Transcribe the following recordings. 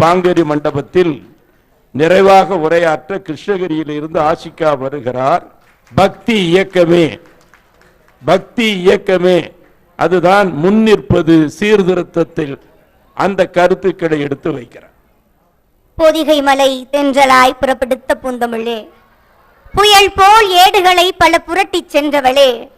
பாங்கரி மண்டபத்தில் நிறைவாக உரையாற்ற கிருஷ்ணகிரியில் இருந்து ஆசிகா வருகிறார். பக்தி இயக்கமே. பக்தி இயக்கமே. அதுதான் முன்னிற்பது சீர்திருத்தத்தில் அந்த கருத்துக்களை எடுத்து வைக்கிறார். பொதிகை மலை தென்றலாய் புறப்படுத்த பூந்தமிழே. புயல் போல் ஏடுகளை பல புரட்டி சென்றவளே.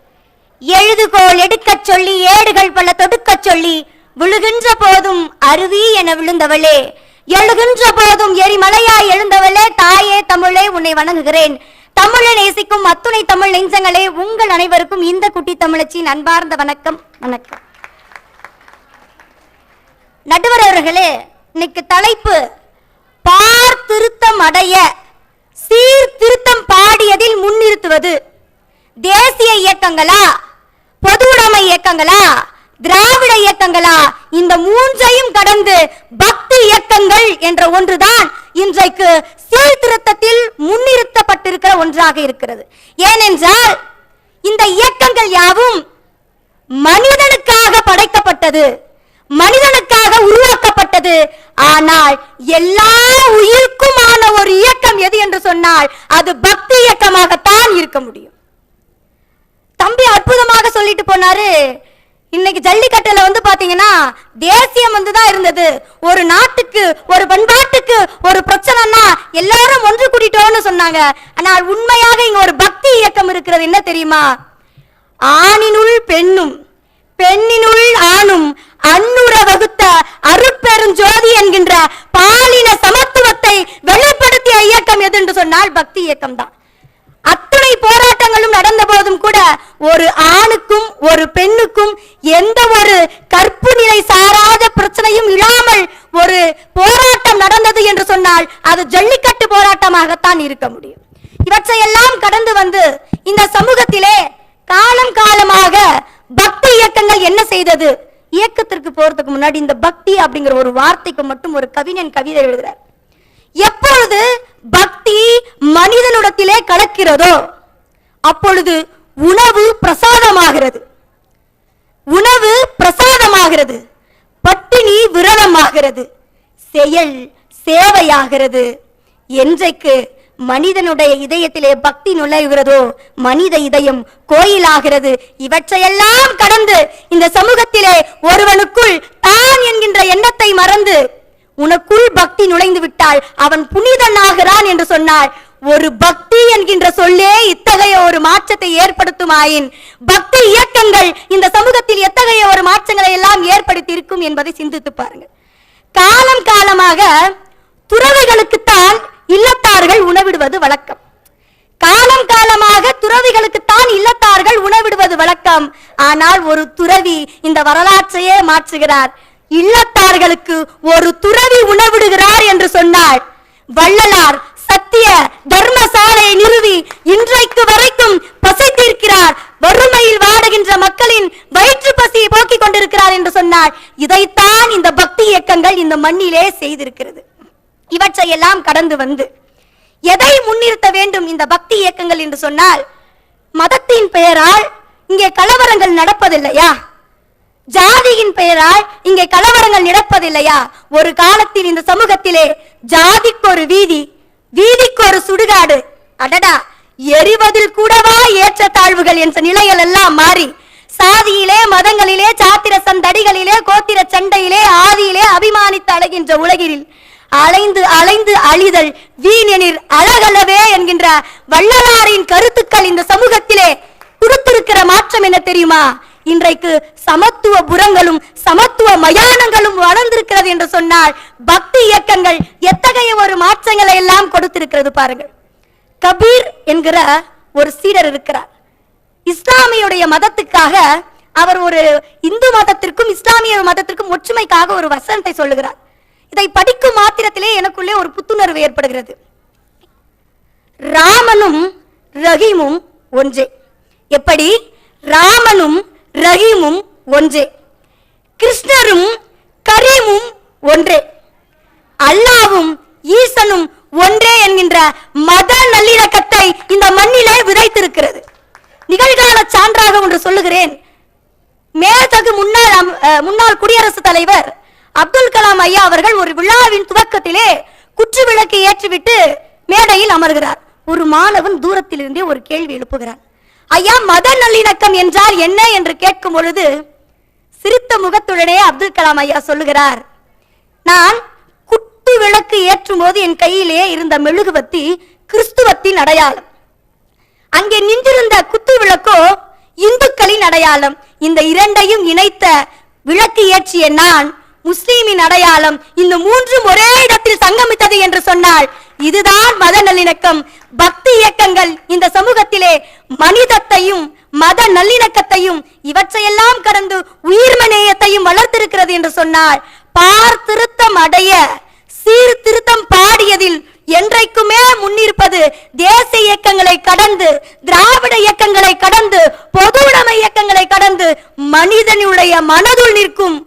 எழுதுகோல் எடுக்கச் சொல்லி ஏடுகள் பல தொடுக்கச் சொல்லி விழுகின்ற போதும் அருவி என விழுந்தவளே. எழுகின்ற போதும் எரிமலையாய் எழுந்தவளே தாயே தமிழே உன்னை வணங்குகிறேன். தமிழை நேசிக்கும் அத்துணை தமிழ் நெஞ்சங்களே உங்கள் அனைவருக்கும் இந்த குட்டி தமிழச்சியின் அன்பார்ந்த வணக்கம். வணக்கம். நடுவர் அவர்களே இன்னைக்கு தலைப்பு பார் திருத்தம் அடைய சீர்திருத்தம் பாடியதில் முன்னிறுத்துவது. தேசிய இயக்கங்களா? பொது உடைமை இயக்கங்களா? திராவிட இயக்கங்களா? இந்த மூன்றையும் கடந்து பக்தி இயக்கங்கள் என்ற ஒன்றுதான் இன்றைக்கு சீர்திருத்தத்தில் முன்னிறுத்தப்பட்டிருக்கிற ஒன்றாக இருக்கிறது. ஏனென்றால் இந்த இயக்கங்கள் யாவும் மனிதனுக்காக படைக்கப்பட்டது மனிதனுக்காக உருவாக்கப்பட்டது. ஆனால் எல்லா உயிருக்குமான ஒரு இயக்கம் எது என்று சொன்னால் அது பக்தி இயக்கமாகத்தான் இருக்க முடியும். தம்பி அற்புதமாக சொல்லிட்டு போனாரு இன்னைக்கு ஜல்லிக்கட்டுல வந்து பாத்தீங்கன்னா தேசியம் வந்து தான் இருந்தது. ஒரு நாட்டுக்கு ஒரு பண்பாட்டுக்கு ஒரு பிரச்சனைனா எல்லாரும் ஒன்று கூட்டிட்டோம்னு சொன்னாங்க. ஆனால் உண்மையாக இங்க ஒரு பக்தி இயக்கம் இருக்கிறது என்ன தெரியுமா? ஆணினுள் பெண்ணும் பெண்ணினுள் ஆணும் அன்னுர வகுத்த அருட்பெருஞ்சோதி என்கின்ற பாலின சமத்துவத்தை வெளிப்படுத்திய இயக்கம் எது என்று சொன்னால் பக்தி இயக்கம் தான் அத்தனை போராட்டங்களும் நடந்த போதும் கூட ஒரு ஆணுக்கும் ஒரு பெண்ணுக்கும் எந்த ஒரு கற்பு நிலை சாராத பிரச்சனையும் இல்லாமல் ஒரு போராட்டம் நடந்தது என்று சொன்னால் அது ஜல்லிக்கட்டு போராட்டமாகத்தான் இருக்க முடியும். இவற்றையெல்லாம் கடந்து வந்து இந்த சமூகத்திலே காலம் காலமாக பக்தி இயக்கங்கள் என்ன செய்தது? இயக்கத்திற்கு போறதுக்கு முன்னாடி இந்த பக்தி அப்படிங்கிற ஒரு வார்த்தைக்கு மட்டும் ஒரு கவிஞன் கவிதை எழுதுறார். எப்பொழுது பக்தி மனிதனுடத்திலே கலக்கிறதோ அப்பொழுது உணவு பிரசாதமாகிறது. உணவு பிரசாதமாகிறது. பட்டினி விரதமாகிறது. செயல் சேவையாகிறது. என்றைக்கு மனிதனுடைய இதயத்திலே பக்தி நுழைகிறதோ மனித இதயம் கோயிலாகிறது. இவற்றையெல்லாம் கடந்து இந்த சமூகத்திலே ஒருவனுக்குள் தான் என்கின்ற எண்ணத்தை மறந்து உனக்குள் பக்தி நுழைந்து விட்டால் அவன் புனிதனாகிறான் என்று சொன்னார். ஒரு பக்தி என்கின்ற சொல்லே இத்தகைய ஒரு மாற்றத்தை ஏற்படுத்துமாயின் பக்தி இயக்கங்கள் இந்த சமூகத்தில் எத்தகைய ஒரு மாற்றங்களை எல்லாம் ஏற்படுத்தி இருக்கும் என்பதை சிந்தித்து பாருங்கள் காலம் காலமாக துறவிகளுக்குத்தான் இல்லத்தார்கள் உணவிடுவது வழக்கம். காலம் காலமாக துறவிகளுக்குத்தான் இல்லத்தார்கள் உணவிடுவது வழக்கம். ஆனால் ஒரு துறவி இந்த வரலாற்றையே மாற்றுகிறார். இல்லத்தார்களுக்கு ஒரு துறவி உணவிடுகிறார் என்று சொன்னார் வள்ளலார் சத்திய தர்ம சாலையை நிறுவி இன்றைக்கு வரைக்கும் பசி தீர்க்கிறார் வறுமையில் வாடுகின்ற மக்களின் வயிற்று பசியை போக்கிக் கொண்டிருக்கிறார் என்று சொன்னார் இதைத்தான் இந்த பக்தி இயக்கங்கள் இந்த மண்ணிலே செய்திருக்கிறது. இவற்றையெல்லாம் கடந்து வந்து எதை முன்னிறுத்த வேண்டும் இந்த பக்தி இயக்கங்கள் என்று சொன்னால் மதத்தின் பெயரால் இங்கே கலவரங்கள் நடப்பதில்லையா? ஜாதியின் பெயரால் இங்கே கலவரங்கள் நடப்பதில்லையா? ஒரு காலத்தில் இந்த சமூகத்திலே ஜாதிக்கு ஒரு வீதி ஒரு சுடுகாடு. அடடா எரிவதில் கூடவா ஏற்ற தாழ்வுகள் என்ற நிலைகள் எல்லாம் மாறி சாதியிலே மதங்களிலே சாத்திர சந்தடிகளிலே கோத்திர சண்டையிலே ஆதியிலே அபிமானித்து அழகின்ற உலகில் அலைந்து அலைந்து அழிதல் வீணெனிர் அழகலவே என்கின்ற வள்ளலாரின் கருத்துக்கள் இந்த சமூகத்திலே கொடுத்திருக்கிற மாற்றம் என்ன தெரியுமா? இன்றைக்கு சமத்துவ புறங்களும் சமத்துவ மயானங்களும் வளர்ந்திருக்கிறது என்று சொன்னால் பக்தி இயக்கங்கள் எத்தகைய ஒரு மாற்றங்களை எல்லாம் கொடுத்திருக்கிறது பாருங்கள். கபீர் என்கிற ஒரு சீடர் இருக்கிறார். இஸ்லாமியுடைய மதத்துக்காக அவர் ஒரு இந்து மதத்திற்கும் இஸ்லாமிய மதத்திற்கும் ஒற்றுமைக்காக ஒரு வசனத்தை சொல்லுகிறார். இதை படிக்கும் மாத்திரத்திலே எனக்குள்ளே ஒரு புத்துணர்வு ஏற்படுகிறது. ராமனும் ரஹீமும் ஒன்றே. எப்படி? ராமனும் ரஹீமும் ஒன்றே. கிருஷ்ணரும் கரீமும் ஒன்றே. அல்லாவும் ஈசனும் ஒன்றே என்கின்ற மத நல்லிணக்கத்தை இந்த மண்ணிலே விதைத்திருக்கிறது. நிகழ்கால சான்றாக ஒன்று சொல்லுகிறேன். மேதகு முன்னாள் அஹ், முன்னாள் குடியரசுத் தலைவர் அப்துல் கலாம் ஐயா அவர்கள் ஒரு விழாவின் துவக்கத்திலே குற்று விளக்கு ஏற்றிவிட்டு மேடையில் அமர்கிறார். ஒரு மாணவன் தூரத்திலிருந்தே ஒரு கேள்வி எழுப்புகிறான். ஐயா மத நல்லிணக்கம் என்றால் என்ன என்று கேட்கும் பொழுது சிரித்த முகத்துடனே அப்துல் கலாம் ஐயா சொல்லுகிறார் நான் குத்து விளக்கு ஏற்றும் போது என் கையிலே இருந்த மெழுகுவத்தி கிறிஸ்துவத்தின் அடையாளம். அங்கே நின்றிருந்த குத்து விளக்கோ இந்துக்களின் அடையாளம். இந்த இரண்டையும் இணைத்த விளக்கு ஏற்றிய நான் முஸ்லீமின் அடையாளம். இந்த மூன்றும் ஒரே இடத்தில் சங்கமித்தது என்று சொன்னால் இதுதான் மத நல்லிணக்கம். பக்தி இயக்கங்கள் இந்த சமூகத்திலே மனிதத்தையும் மத நல்லிணக்கத்தையும் இவற்றையெல்லாம் கடந்து உயிர்மநேயத்தையும் வளர்த்திருக்கிறது என்று சொன்னார். பார் திருத்தம் அடைய சீர்திருத்தம் பாடியதில் என்றைக்குமே முன்னிருப்பது தேசிய இயக்கங்களை கடந்து திராவிட இயக்கங்களை கடந்து பொது உடைமை இயக்கங்களை கடந்து மனிதனுடைய மனதுள் நிற்கும்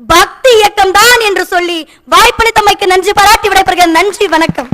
பக்தி இயக்கம் தான் என்று சொல்லி வாய்ப்பளித்தமைக்கு நன்றி பாராட்டி விடைபெறுகிறேன். நன்றி வணக்கம்.